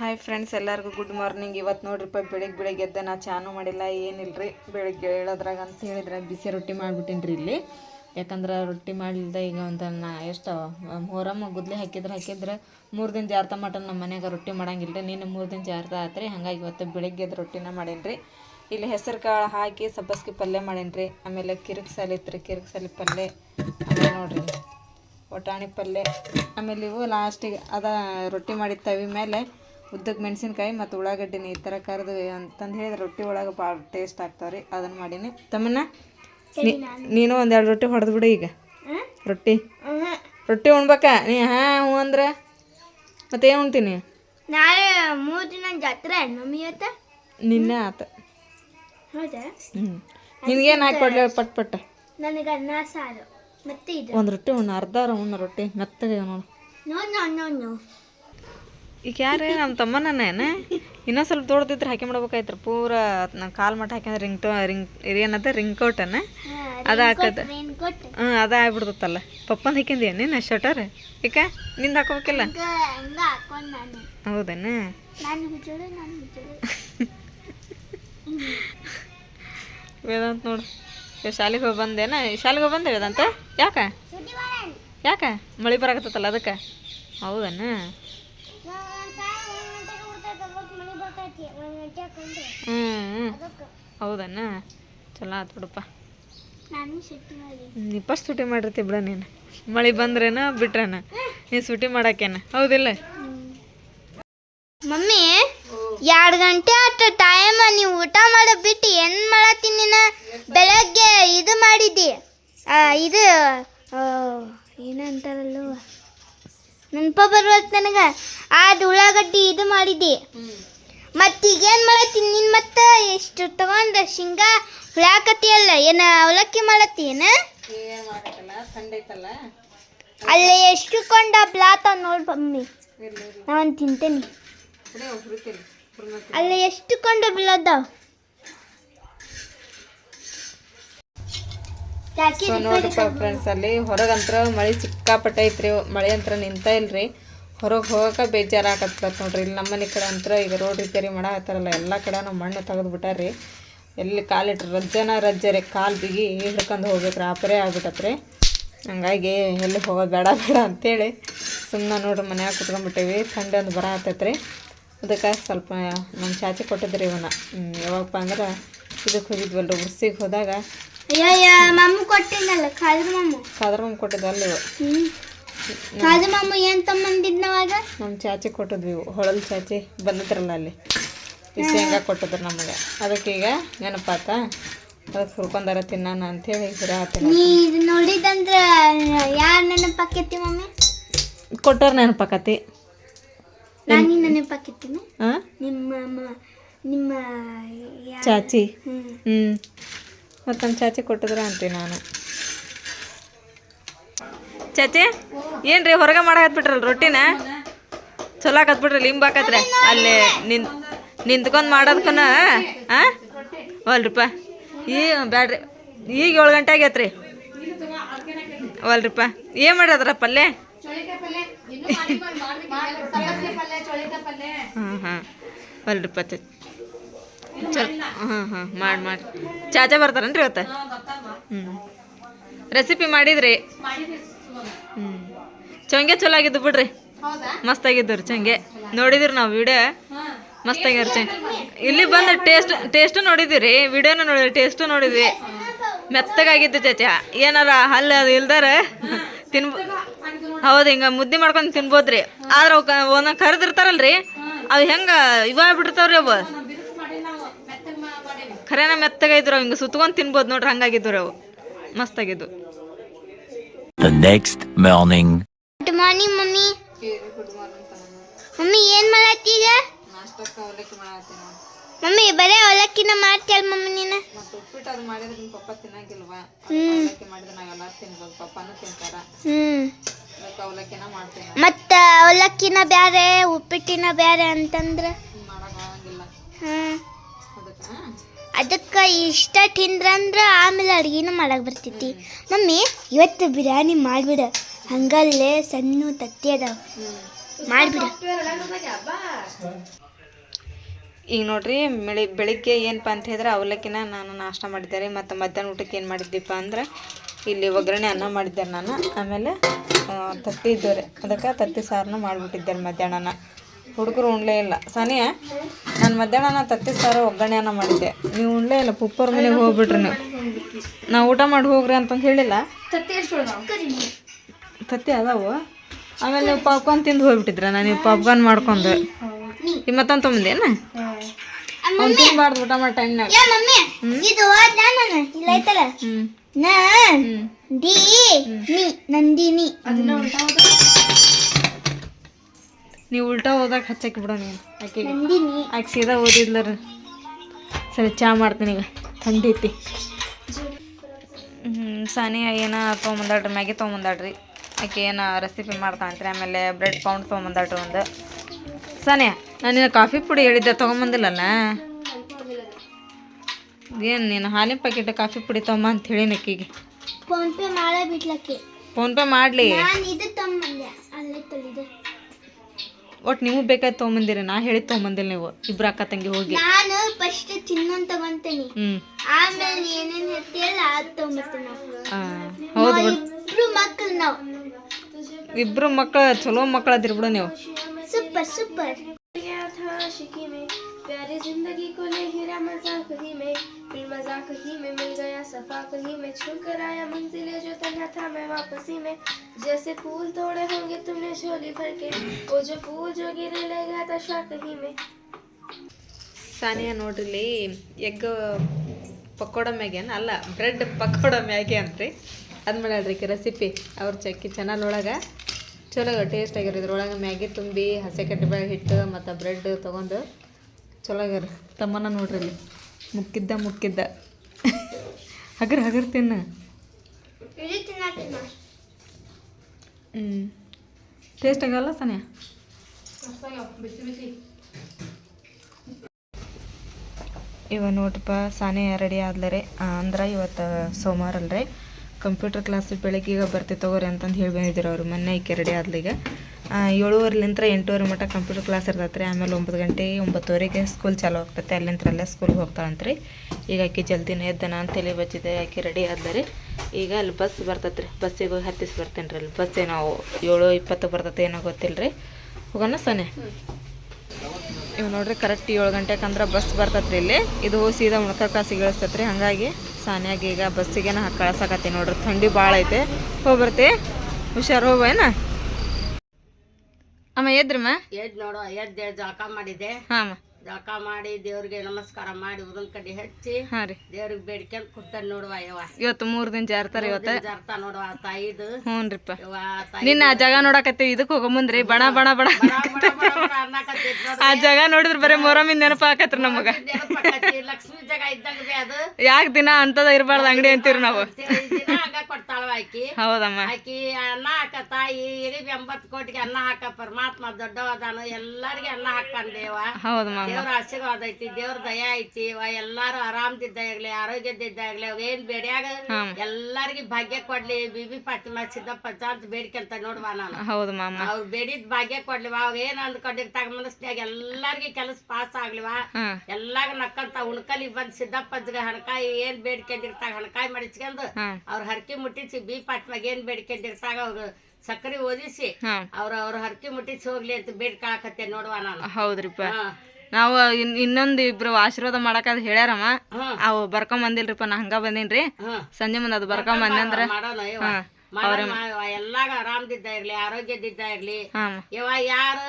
Hi friends ಎಲ್ಲರಿಗೂ good morning ಇವತ್ತು ನೋಡ್ರಿಪ್ಪ ಬೆಳಿಗ್ಗೆ ಬೆಳಿಗ್ಗೆ ಎದ್ದೆ ನಾ ಚಾನು ಮಾಡಿಲ್ಲ ಏನಿಲ್ಲ ರೀ ಬೆಳಿಗ್ಗೆ ಹೇಳೋದ್ರಾಗ ಅಂತ ಹೇಳಿದ್ರೆ ಬಿಸಿ ರೊಟ್ಟಿ ಮಾಡಿಬಿಟ್ಟಿನಿ ರೀ ಇಲ್ಲಿ. ಯಾಕಂದ್ರೆ ರೊಟ್ಟಿ ಮಾಡಿಲ್ಲದೆ ಈಗ ಒಂದು ನಾ ಎಷ್ಟು ಮೊಹರಮ್ಮ ಗುದ್ಲಿ ಹಾಕಿದ್ರೆ ಹಾಕಿದ್ರೆ ಮೂರು ದಿನ ಜಾರ್ತ ಮಟನ್ ನಮ್ಮ ಮನ್ಯಾಗ ರೊಟ್ಟಿ ಮಾಡಂಗಿಲ್ಲ ರೀ ನೀನು ಮೂರು ದಿನ ಜಾರ್ತ ಆತ್ರಿ, ಹಂಗಾಗಿ ಇವತ್ತು ಬೆಳಿಗ್ಗೆ ಎದ್ದು ರೊಟ್ಟಿನ ಮಾಡೀನಿ ರೀ ಇಲ್ಲಿ ಹೆಸರು ಕಾಳು ಹಾಕಿ ಸಬ್ಬಸ್ಗೆ ಪಲ್ಯ ಮಾಡೀನಿ ರೀ ಆಮೇಲೆ ಕಿರಿಕ್ ಸಾಲಿ ಇತ್ತು ರೀ ಕಿರಿಕ್ ಸಾಲಿ ಪಲ್ಯ. ನೋಡಿರಿ ಬಟಾಣಿ ಪಲ್ಯ. ಆಮೇಲೆ ಇವು ಲಾಸ್ಟಿಗೆ ಅದ ರೊಟ್ಟಿ ಮಾಡಿದ ತವಿ ಮೇಲೆ ಉದ್ದಕ್ಕೆ ಮೆಣಸಿನ್ಕಾಯಿ ಮತ್ತು ಉಳ್ಳಾಗಡ್ಡಿನ ಈ ಥರ ಕರೆದು ಅಂತಂದು ಹೇಳಿದ್ರೆ ರೊಟ್ಟಿ ಒಳಗೆ ಭಾಳ ಟೇಸ್ಟ್ ಆಗ್ತಾವೆ ರೀ ಅದನ್ನು ಮಾಡೀನಿ ತಮ್ಮನ್ನ ನೀನು ಒಂದೆರಡು ರೊಟ್ಟಿ ಹೊಡೆದು ಬಿಡು ಈಗ. ರೊಟ್ಟಿ. ರೊಟ್ಟಿ ಉಣ್ಬೇಕಾ? ನೀ ಹಾಂ ಹ್ಞೂ ಅಂದ್ರೆ? ಮತ್ತೇನು ಉಣ್ತೀನಿ? ನಾಳೆ ಮೂರು ದಿನ ಜಾತ್ರೆ ಮಮ್ಮಿ ನಿನ್ನೆ ಆತ. ಹೌದಾ? ಹ್ಞೂ ನಿನ್ಗೇನು ಹಾಕಿ ಪಟ್ ಪಟ್ಟ ನನಗೆ ಅನ್ನ ಸಾರು ಮತ್ತೆ ಇದು. ಒಂದು ರೊಟ್ಟಿ ಉಣ್ಣ ಅರ್ಧ ಉಣ್ಣು ರೊಟ್ಟಿ. ಮೆತ್ತಗೆ ನೋಡು. No no no no. ಈಗ ಯಾರೇ ನಮ್ಮ ತಮ್ಮನೇನ ಇನ್ನೊಂದು ಸ್ವಲ್ಪ ದೊಡ್ಡದಿದ್ರೆ ಹಾಕಿ ಮಾಡ್ಬೇಕಾಯ್ತು ಪೂರ ನಾನು ಕಾಲು ಮಟ್ಟ ಹಾಕಿದ್ರೆ ರಿಂಗ್ ಟೋ ರಿಂಗ್ ಏನದ ರಿಂಗ್ ಕೋಟನ ಅದು ಹಾಕದ. ಹಾಂ ಅದು ಹ್ಞೂ ಅದ ಆಗ್ಬಿಡ್ತಲ್ಲ ಪಪ್ಪನ ಹಾಕಿಂದಿ ನೀನು ಶರ್ಟರ್ ಏಕ ನಿಂದ ಹಾಕೋಬೇಕಿಲ್ಲ? ಹೌದೇನ? ವೇದಾಂತ ನೋಡು. ಶಾಲೆಗೆ ಹೋಗಿ ಬಂದೇನ? ಶಾಲೆಗೆ ಹೋಗಿ ಬಂದೆ ವೇದಾಂತ? ಯಾಕ? ಯಾಕ? ಮಳೆ ಬರಾಕತ್ತಲ್ಲ ಅದಕ್ಕೆ? ಹೌದನ? ಹ್ಞೂ ಹ್ಞೂ ಹೌದನ ಚಲೋ ಆತು ಬಿಡಪ್ಪ. ಸುಟಿ ನೀ ಫಸ್ಟ್ ಸೂಟಿ ಮಾಡಿರ್ತಿ ಬಿಡ ನೀನು. ಮಳೆ ಬಂದ್ರೇನ ಬಿಟ್ರೇನ? ನೀನು ಸೂಟಿ ಮಾಡಾಕೇನ ಹೌದಿಲ್ಲ? ಮಮ್ಮಿ ಎರಡು ಗಂಟೆ ಅಷ್ಟು ಟೈಮ್ ನೀವು ಊಟ ಮಾಡೋ ಬಿಟ್ಟು ಏನು ಮಾಡತ್ತೀನಿ ನೀನು? ಬೆಳಗ್ಗೆ ಇದು ಮಾಡಿದ್ದಿ. ಇದು ಏನಂತಾರಲ್ಲ? ನೆನಪ ಬರ್ವಲ್ತು ನನಗೆ. ಅದು ಉಳ್ಳಾಗಡ್ಡಿ ಇದು ಮಾಡಿದ್ದಿ. ಮತ್ತು ಈಗೇನು ಮಾಡತ್ತೀನಿ ನಿನ್ ಮತ್ತೆ? ಎಷ್ಟು ತಗೊಂಡು ಶೇಂಗಾ ಹುಳಾಕತ್ತಿಯಲ್ಲ ಏನ ಅವಲಕ್ಕಿ ಮಾಡತ್ತಿ ಏನ? ಏನು ಮಾಡಕ್ಕಲ್ಲ ಅಲ್ಲಿ ಎಷ್ಟು ಕೊಂಡ ಬ್ಲಾತ ನೋಡಿ ಬಮ್ಮಿ. ನಾನು ತಿಂತೇನೆ. ಅಲ್ಲೇ ಅಲ್ಲಿ ಎಷ್ಟು ಕೊಂಡ ಬೀಳದ ಸೊ ನೋಡ್ರಿ ಫ್ರೆಂಡ್ಸ್ ಅಲ್ಲಿ ಹೊರಗಂತ್ರ ಮಳೆ ಸಿಕ್ಕಾಪಟ್ಟೈತ್ರಿ ಮಳೆ ಅಂತ್ರ ನಿಂತ ಇಲ್ರಿ. ಹೊರಗೆ ಹೋಗಕ್ಕೆ ಬೇಜಾರಾಗತ್ತ ನೋಡ್ರಿ. ಇಲ್ಲಿ ನಮ್ಮನೆ ಕಡೆ ಅಂತರ ಈಗ ರೋಡ್ ರಿಪೇರಿ ಮಾಡಾಕತ್ತಾರಲ್ಲ ಎಲ್ಲ ಕಡೆನೂ ಮಣ್ಣು ತೆಗೆದು ಬಿಟ್ಟಾರ್ರಿ ಎಲ್ಲಿ ಕಾಲಿಟ್ರೆ ರಜ್ಜನ ರಜ್ಜರೆ ಕಾಲು ಬಿಗಿ ಹಿಡ್ಕೊಂಡು ಹೋಗ್ಬೇಕ್ರಿ. ಆಪರೇ ಆಗ್ಬಿಟ್ಟತ್ರಿ. ಹಂಗಾಗಿ ಎಲ್ಲಿ ಹೋಗೋದು ಬೇಡ ಬೇಡ ಅಂತೇಳಿ ಸುಮ್ಮನೆ ನೋಡ್ರಿ ಮನ್ಯಾಗ ಕುತ್ಕೊಂಡ್ಬಿಟ್ಟೇವಿ. ಥಂಡಿ ಒಂದು ಬರ ಆತೈತ್ರಿ. ಅದಕ್ಕೆ ಸ್ವಲ್ಪ ನಮ್ಮ ಚಾಚೆ ಕೊಟ್ಟಿದ್ರಿ ಇವನ್ನ. ಯಾವಾಗಪ್ಪ ಅಂದ್ರೆ ಇದಕ್ಕೆ ಹೋಗಿದ್ವಲ್ರಿ. ಉರ್ಸಿಗೆ ಹೋದಾಗ ಮಮ್ಮ ಕೊಟ್ಟಿದ್ದಲ್ಲ ಕಾದ್ರ ಮಮ್ಮ ಕಾದ್ರಮ್ಮ ಕೊಟ್ಟಿದ್ವಲ್ಲ ಇವು ಏನು ಮಮ್ಮ ಏನ್ ತಮ್ಮಂದಿದ್ನವಾಗ ನಮ್ಮ ಚಾಚಿ ಕೊಟ್ಟಿದ್ವಿ. ಹೊಳಲ್ ಚಾಚಿ ಬಂದಿದ್ರಲ್ಲ ಅಲ್ಲಿ. ಈ ಶೇಂಗಾ ಕೊಟ್ಟಿದ್ರು ನಮಗೆ. ಅದಕ್ಕೆ ಈಗ ನೆನಪಾತ. ಅದಕ್ಕೆ ಹುರ್ಕೊಂಡಾರ ತಿನ್ನಾನ ಅಂತ ಹಿರ ನೀ ಇದು ನೋಡಿದಂದ್ರ ಯಾರ್ ನೆನಪಾಕೈತಿ ಮಮ್ಮಿ ಕೊಟ್ಟಾರ ನೆನಪಾಕತಿ. ನಾನು ನೆನಪಾಕೈತೀನಿ. ಹಾಂ ನಿಮ್ಮ ಮ- ನಿಮ್ಮ ಯಾ- ಚಾಚಿ. ಹ್ಮ್. ಹ್ಞೂ ಮತ್ತು ನಮ್ಮ ಚಾಚಿ ಕೊಟ್ಟಿದ್ರ ಅಂತೀನಿ ನಾನು. ಚಾಚಿ? ಏನು ಹೊರಗೆ ಹೊರಗೆ ಹತ್ಬಿಟ್ರಲ್ ರೊಟ್ಟಿನ? ಚಲೋ ಹತ್ಬಿಟ್ರಲ್ಲ ಲಿಂಬ್ ಹಾಕತ್ರೆ? ಅಲ್ಲಿ ನಿಂತ್ ನಿಂತ್ಕೊಂಡು ಮಾಡೋದ್ಕನ? ಹಾಂ ಈ ಬ್ಯಾಡ್ರಿ. ಈಗ ಏಳು ಗಂಟೆ ಆಗೈತ್ರಿ ಅಲ್ರಿಪ್ಪ ಏನು ಮಾಡದ್ರ ಪಲ್ಯ? ಹಾಂ ಹಾಂ ಅಲ್ರಿಪ್ಪ ಚ ಚಲೋ ಹಾಂ ಹಾಂ ಮಾಡಿ ಮಾಡಿ. ಚಾಚಾ ಬರ್ತಾರನ್ರಿ ಇವತ್ತು? ಹ್ಞೂ ರೆಸಿಪಿ ಮಾಡಿದ್ರಿ? ಹ್ಞೂ ಚೊಂಗೆ ಚಲೋ ಆಗಿದ್ದು ಬಿಡ್ರಿ. ಮಸ್ತ್ ಆಗಿದ್ದು ರೀ ಚಂಗೆ. ನೋಡಿದಿರಿ ನಾವು ವಿಡಿಯೋ ಮಸ್ತ್ ಆಗ್ಯಾರ ಚಂಗೆ. ಇಲ್ಲಿ ಬಂದು ಟೇಸ್ಟ್ ಟೇಸ್ಟ್ ನೋಡಿದಿರಿ. ವಿಡಿಯೋನ ನೋಡಿದ್ರಿ ಟೇಸ್ಟು ನೋಡಿದ್ವಿ ಮೆತ್ತಗಾಗಿದ್ದು ಚಾಚಾ. ಏನಾರ ಹಲ್ಲು ಅದು ಇಲ್ದಾರ? ತಿನ್ಬ ಹೌದು ಹಿಂಗೆ ಮುದ್ದೆ ಮಾಡ್ಕೊಂಡು ತಿನ್ಬೋದ್ರಿ. ಆದ್ರೆ ಅವಕ್ಕೆ ಒಂದೊಂದು ಕರೆದಿರ್ತಾರಲ್ರಿ. ಅವು ಹೆಂಗೆ ಬಿಡ್ತಾವ್ರಿ ಅವು. ಖರೇನ ಮೆತ್ತಗಾಯ್ದ್ರು ಹಿಂಗೆ ಸುತ್ಕೊಂಡು ತಿನ್ಬೋದು ನೋಡ್ರಿ ಹಂಗಾಗಿದ್ರು ಅವು. ಮಸ್ತಾಗಿದ್ದು The next morning. Good morning mummy mummy ಏನ್ ಮಾಡತ್ತೀಗ ಮಮ್ಮಿ ಬರೇ ಅವಲಕ್ಕಿನ ಮಾಡ್ತೀಯಲ್ಲ ಮಮ್ಮಿ ನೀನು? ಮತ್ತು ಉಪ್ಪಿಟ್ಟು ಅದು ಮಾಡಿದ್ರೆ ನಿಮ್ಮ ಪಪ್ಪ ತಿನ್ನಂಗಿಲ್ವಾ? ಹ್ಮ್. ಅವಲಕ್ಕಿ ಮಾಡಿದ್ರೆ ನಾವೆಲ್ಲ ತಿನ್ಬೋದು ಪಪ್ಪನೂ ತಿಂತಾರ. ಹ್ಮ್. ಅದಕ್ಕೆ ಅವಲಕ್ಕಿನ ಮಾಡ್ತೀನಿ ಮತ್ತ ಅವಲಕ್ಕಿನ ಬ್ಯಾರೆ ಉಪ್ಪಿಟ್ಟಿನ ಬ್ಯಾರೆ ಅಂತಂದ್ರ? ಅದಕ್ಕ ಹ್ಮ್ ಅದಕ್ಕೆ? ಅದಕ್ಕೆ ಇಷ್ಟ ತಿಂದ್ರಂದ್ರ ಆಮೇಲೆ ಅಡ್ಗಿನೂ ಮಾಡಕ್ ಬರ್ತೈತಿ. ಮಮ್ಮಿ ಇವತ್ತು ಬಿರಿಯಾನಿ ಮಾಡ್ಬಿಡ. ಹಂಗಲ್ಲೇ ಸಣ್ಣ ತತ್ತಿ ಮಾಡಿಬಿಡ. ಈಗ ನೋಡ್ರಿ ಬೆಳಿ ಬೆಳಿಗ್ಗೆ ಏನಪ್ಪ ಅಂತ ಹೇಳಿದ್ರೆ ಅವಲಕ್ಕಿನ ನಾನು ನಾಷ್ಟ ಮಾಡಿದ್ದಾರೆ. ಮತ್ತು ಮಧ್ಯಾಹ್ನ ಊಟಕ್ಕೆ ಏನು ಮಾಡಿದ್ದೀಪ್ಪ ಅಂದ್ರೆ ಇಲ್ಲಿ ಒಗ್ಗರಣೆ ಅನ್ನ ಮಾಡಿದ್ದೆ ನಾನು. ಆಮೇಲೆ ತತ್ತಿ ಇದ್ದವ್ರೆ. ಅದಕ್ಕೆ ತತ್ತಿ ಸಾರನ್ನ ಮಾಡಿಬಿಟ್ಟಿದ್ದಾರೆ ಮಧ್ಯಾಹ್ನನ ಹುಡುಗರು ಉಣ್ಲೇ ಇಲ್ಲ. ಸನಿಯ ನಾನು ಮಧ್ಯಾಹ್ನ ತತ್ತಿ ಸಾರು ಒಗ್ಗರಣೆ ಅನ್ನ ಮಾಡಿದ್ದೆ. ನೀವು ಉಣ್ಲೇ ಇಲ್ಲ ಪುಪ್ಪರ ಮನೆಗೆ ಹೋಗ್ಬಿಟ್ರಿ ನೀವು. ನಾವು ಊಟ ಮಾಡಿ ಹೋಗ್ರಿ ಅಂತಂದು ಹೇಳಿಲ್ಲ. ತತ್ತಿ ಅದಾವು. ಆಮೇಲೆ ನೀವು ಪಾಪ್ಕಾರ್ನ್ ತಿಂದು ಹೋಗ್ಬಿಟ್ಟಿದ್ರ? ನಾನು ನೀವು ಪಾಪ್ಕಾರ್ನ್ ಮಾಡ್ಕೊಂಡು. ಈ ಮತ್ತೊಂದು ತೊಗೊಂಬಂದೇನ ಅವ್ನು ತಿನ್ಬಾರ್ದು ಊಟ ಮಾಡೋ ಟೈಮ್ನಾಗ ಏ ಮಮ್ಮಿ ಇದು ಓದ್ನಾ ನಾನು ಇಲ್ಲ ಐತಲ್ಲ ನ ಡಿ ನಿ ನಂದಿನಿ. ನೀವು ಉಲ್ಟಾ ಓದಾಕ ಹಚ್ಚಕ್ಕೆ ಬಿಡ ನೀನು. ಆಕೆ ನಂದಿನಿ. ಆಕೆ ಸೀದಾ ಓದಿದ್ಲರ ಸರಿ ಚಾ ಮಾಡ್ತೀನಿ ಈಗ. ಥಂಡಿ ಐತಿ. ಹ್ಞೂ ಸಾನಿ ಏನ ತೊಗೊಂಬಂದಾಡ್ರಿ ಮ್ಯಾಗೆ ತೊಗೊಂಬಂದಾಳ್ರಿ. ಆಕೆ ಏನು ರೆಸಿಪಿ ಮಾಡ್ತಾಂತ್ರಿ ಆಮೇಲೆ ಬ್ರೆಡ್ ಪೌಂಡ್ ತೊಗೊಂಬಂದಾಳ್ರಿ ಒಂದು. ಸನಿ ನಾನು ನಿನ್ನ ಕಾಫಿ ಪುಡಿ ಹೇಳಿದ್ದೆ ತೊಗೊಂಬಂದಿಲ್ಲಲ್ಲ? ಏನು ನೀನು ಹಾಲಿನ ಪ್ಯಾಕೆಟ್ ಕಾಫಿ ಪುಡಿ ತೊಗೊಂಬ ಅಂತ ಹೇಳಿ ನಕ್ಕಿಗೆ ಫೋನ್ ಪೇ ಮಾಡೇ ಫೋನ್ಪೇ ಮಾಡಲಿ. ಒಟ್ಟು ನೀವು ಬೇಕಾಯ್ತು ತೊಗೊಂಬಂದಿರಿ ನಾ ಹೇಳಿದ್ ತೊಗೊಂಬಂದಿಲ್ಲ ನೀವು ಇಬ್ರು ಅಕ್ಕ ತಂಗಿ ಹೋಗಿ. ನಾನು ಫಸ್ಟ್ ತಿನ್ನೋನ್ ತಗೊಂತೀನಿ. ಆಮೇಲೆ ಏನೇನು ಹೇಳ್ತೀಯಲ್ಲ ಅದು ತೊಗೊಂಬರ್ತೀನಿ ಹೌದು ಇಬ್ರು ಮಕ್ಕಳು ನಾವು ಇಬ್ರು ಮಕ್ಕಳು ಚಲೋ ಮಕ್ಕಳು ಅದಿರಿ ಬಿಡು ನೀವು ಸೂಪರ್ ಸೂಪರ್ प्यारी जिंदगी को ले हीरा मजाक ही में फिर मजाक ही में मिल गया सफाक ही में छू कर आया मंजिले जो तन्हा था मैं वापसी में जैसे फूल तोड़े होंगे तुमने झोली भर के वो जो फूल जो गिरे लगा था शाक ही में ಸಾನಿಯಾ ನೋಡ್ರಿ ಎಗ್ ಪಕೋಡ ಮ್ಯಾಗೇನು ಅಲ್ಲ ಬ್ರೆಡ್ ಪಕೋಡ ಮ್ಯಾಗೆ ಅಂತ್ರಿ ಅದು ಮಾಡ್ಯಾಳ್ರಿ ರೆಸಿಪಿ ಅವ್ರ ಚಕ್ಕಿ ಚಾನಲ್ ಒಳಗೆ ಚಲೋ ಟೇಸ್ಟ್ ಆಗ್ಯಾರ ಇದ್ರೊಳಗೆ ಮ್ಯಾಗಿ ತುಂಬಿ ಹಸಿ ಕಟ್ಟಿಬೇಳೆ ಹಿಟ್ಟು ಮತ್ತು ಬ್ರೆಡ್ ತೊಗೊಂಡು ಚಲೋ ಆಗ್ಯಾರ ತಮ್ಮನ ನೋಡ್ರಿ ಇಲ್ಲಿ ಮುಕ್ಕಿದ್ದ ಮುಕ್ಕಿದ್ದ. ಹಗರ್ ಹಗರ್ ತಿನ್ನ. ಹ್ಞೂ ಟೇಸ್ಟ್ ಆಗಲ್ಲ ಸನ್ಯ? ಇವ ನೋಡ್ರಪ್ಪ ಸಾನೆ ರೆಡಿ ಆದ್ಲರಿ. ಅಂದ್ರೆ ಇವತ್ತು ಸೋಮವಾರ ಅಲ್ರಿ ಕಂಪ್ಯೂಟರ್ ಕ್ಲಾಸ್ ಬೆಳಗ್ಗೆ ಈಗ ಬರ್ತಿ ತಗೋರಿ ಅಂತಂದು ಹೇಳಿ ಬಂದಿದ್ರು ಅವರು. ಮೊನ್ನೆ ಈ ರೆಡಿ ಆದ್ಲೀಗ ಏಳುವರೆಲಿಂತ್ರ ಎಂಟೂವರೆ ಮಟ್ಟ ಕಂಪ್ಯೂಟರ್ ಕ್ಲಾಸ್ ಇರ್ತೈತೆ ರೀ ಆಮೇಲೆ ಒಂಬತ್ತು ಗಂಟೆ, ಒಂಬತ್ತುವರೆಗೆ ಸ್ಕೂಲ್ ಚಾಲು ಆಗ್ತೈತೆ ಅಲ್ಲಿಂತ್ರ ಅಲ್ಲೇ ಸ್ಕೂಲ್ಗೆ ಹೋಗ್ತಾಳಂತ್ರಿ. ಈಗ ಆಕೆ ಜಲ್ದಿನ ಎದ್ದನ ಅಂತ ತಲೆ ಬಚ್ಚಿದೆ. ಆಕೆ ರೆಡಿ ಆದ್ಲರಿ ಈಗ ಅಲ್ಲಿ ಬಸ್ ಬರ್ತೈತೆ ರೀ ಬಸ್ಸಿಗೆ ಹೋಗಿ ಹತ್ತಿಸಿ ಬರ್ತೇನೆ ರೀ ಅಲ್ಲಿ. ಬಸ್ ಏನೋ ಏಳು ಇಪ್ಪತ್ತು ಬರ್ತೈತೆ ಏನೋ ಗೊತ್ತಿಲ್ಲ ರೀ ಹೋಗೋಣ ಸನೆ. ಇವ್ ನೋಡ್ರಿ ಕರೆಕ್ಟ್ ಏಳು ಗಂಟೆಗೆ ಅಂದ್ರೆ ಬಸ್ ಬರ್ತತ್ರಿ ಇಲ್ಲಿ. ಇದು ಸೀದಾ ಮುಳ್ಕ ಕಾಸಿಗೆ ಹಂಗಾಗಿ ಸಾನ್ಯಾಗ ಈಗ ಬಸ್ಸಿಗೆ ಹಾಕಿ ಕಳ್ಸಕತ್ತಿ ನೋಡ್ರಿ. ಥಂಡಿ ಭಾಳ ಐತೆ. ಹೋಗ್ಬರ್ತಿ ಹುಷಾರು ಹೋಗ್ಬೇನ ಅಮ್ಮ ಎದ್ರಮ್ಮ? ಎದ್ ನೋಡು ಎದ್ದು ಜಳಕ ಮಾಡಿದೆ ಹಾಂ ಅಮ್ಮ. ಜಳಕ ಮಾಡಿ ದೇವ್ರಿಗೆ ನಮಸ್ಕಾರ ಮಾಡಿ ಉದನ್ ಕಡ್ಡಿ ಹಚ್ಚಿ ಹಾಂ ರೀ. ದೇವ್ರಿಗೆ ಬೇಡ್ಕೊಂಡ್ ಕುತ್ತಾನ ನೋಡುವ ಯವ್ವ. ಇವತ್ತು ಮೂರು ದಿನ ಜಾರ್ತಾರೆ ಇವತ್ತು? ಜರ್ತ ನೋಡುವ ತಾಯಿದು. ಹ್ಞೂನ್ರಿಪ್ಪ ಯವ್ವ ತಾಯಿ ನಿನ್ನ ಆ ಜಾಗ ನೋಡಕತ್ತಿ ಇದಕ್ಕೆ ಹೋಗೋ ಮುಂದ್ರಿ ಬಣ ಬಣ ಬಣ ಅನ್ನಕತ್ತೈತ್ ನೋಡು ಆ ಜಾಗ ನೋಡಿದ್ರೆ ಬರೀ ಮೊರಮಿನ ನೆನಪು ಆಕತ್ರಿ ನಮಗ. ನೆನಪಾಕತಿ, ಲಕ್ಷ್ಮಿ ಜಾಗ ಇದ್ದಂಗ ಬಿ ಅದು. ಯಾಕ್ ದಿನ ಅಂತದ ಇರಬಾರ್ದು ಅಂಗಡಿ ಅಂತೀವ್ರಿ ನಾವು. ತಿಳಿ ದಿನ ಹಂಗ ಕೊಡ್ತಾಳ ಆಕಿ. ಹೌದಮ್ಮ. ಆಕಿ ಅನ್ನ ಹಾಕ ತಾಯಿ ಇಡೀ ಎಂಬತ್ತು ಕೋಟಿಗೆ ಅನ್ನ ಹಾಕ ಪರಮಾತ್ಮ ದೊಡ್ಡವದಾನು ಎಲ್ಲಾರಿಗೆ ಅನ್ನ ಹಾಕಂದೇವ ಹೌದಮ್ಮ. ದೇವ್ರ ಆಶೀರ್ವಾದ ಐತಿ ದೇವ್ರ ದಯ ಐತಿ ವ ಎಲ್ಲಾರು ಆರಾಮದಿದ್ದಾಗ್ಲಿ ಆರೋಗ್ಯದಿದ್ದಾಗ್ಲಿ ಅವ್ ಏನ್ ಬೇಡ್ಯಾಗ ಎಲ್ಲಾರ್ಗಿ ಭಾಗ್ಯ ಕೊಡ್ಲಿ ಬಿಬಿ ಫಾತಿಮಾ ಸಿದ್ದಪ್ಪ ಅಂತ ಬೇಡ್ಕೊಂತ ನೋಡ್ವಾ ನಾನು. ಹೌದು ಮಾಮ. ಅವ್ರು ಬೇಡಿದ್ ಭಾಗ್ಯ ಕೊಡ್ಲಿವ ಅವ್ ಏನ್ ಅಂದ್ಕೊಂಡಿರ್ತಾಗ ಮನಸ್ನಾಗ ಎಲ್ಲಾರ್ಗಿ ಕೆಲಸ ಪಾಸ್ ಆಗ್ಲಿವಾ ಎಲ್ಲಾಗ ನಕ್ಕಂತ ಉಣ್ಕಲಿ ಬಂದ್ ಸಿದ್ದಪ್ಪಜ್ಗೆ ಹಣಕಾಯಿ ಏನ್ ಬೇಡ್ಕೊಂಡಿರ್ತಾಗ ಹಣಕಾಯಿ ಮಡಿಚ್ಕೊಂಡು ಅವ್ರ ಹರಕಿ ಮುಟ್ಟಿಸಿ ಬಿ ಪಾಟ್ಮಾಗ ಏನ್ ಬೇಡ್ಕೊಂಡಿರ್ತಾಗ ಅವ್ರು ಸಕ್ಕರೆ ಓದಿಸಿ ಅವ್ರ ಅವ್ರ ಹರಕೆ ಮುಟ್ಟಿಸಿ ಹೋಗ್ಲಿ ಅಂತ ಬೇಡ್ಕೊಳಕತ್ತೆ ನೋಡ್ವಾ ನಾನು. ಹೌದ್ರಿಪ್ಪ. ನಾವು ಇನ್ ಇನ್ನೊಂದು ಇಬ್ರು ಆಶೀರ್ವಾದ ಮಾಡಕದ್ ಹೇಳ್ಯಾರಮ್ಮ. ಅವು ಬರ್ಕೊಂಡ್ ಬಂದಿಲ್ರಿಪ್ಪ ನಾ ಹಂಗ ಬಂದೇನ್ರಿ. ಸಂಜೆ ಮುಂದೆ ಅದು ಬರ್ಕೊಂಡ್ ಬಂದಂದ್ರ ಮಾಡೋಣ ಇವ. ಹಾ. ಮಾಡೋಣ ಇವ. ಎಲ್ಲಾಗ ಆರಾಮದಿದ್ದ ಇರ್ಲಿ ಆರೋಗ್ಯದಿದ್ದ ಇರ್ಲಿ. ಹಾಂ. ಇವ ಯಾರು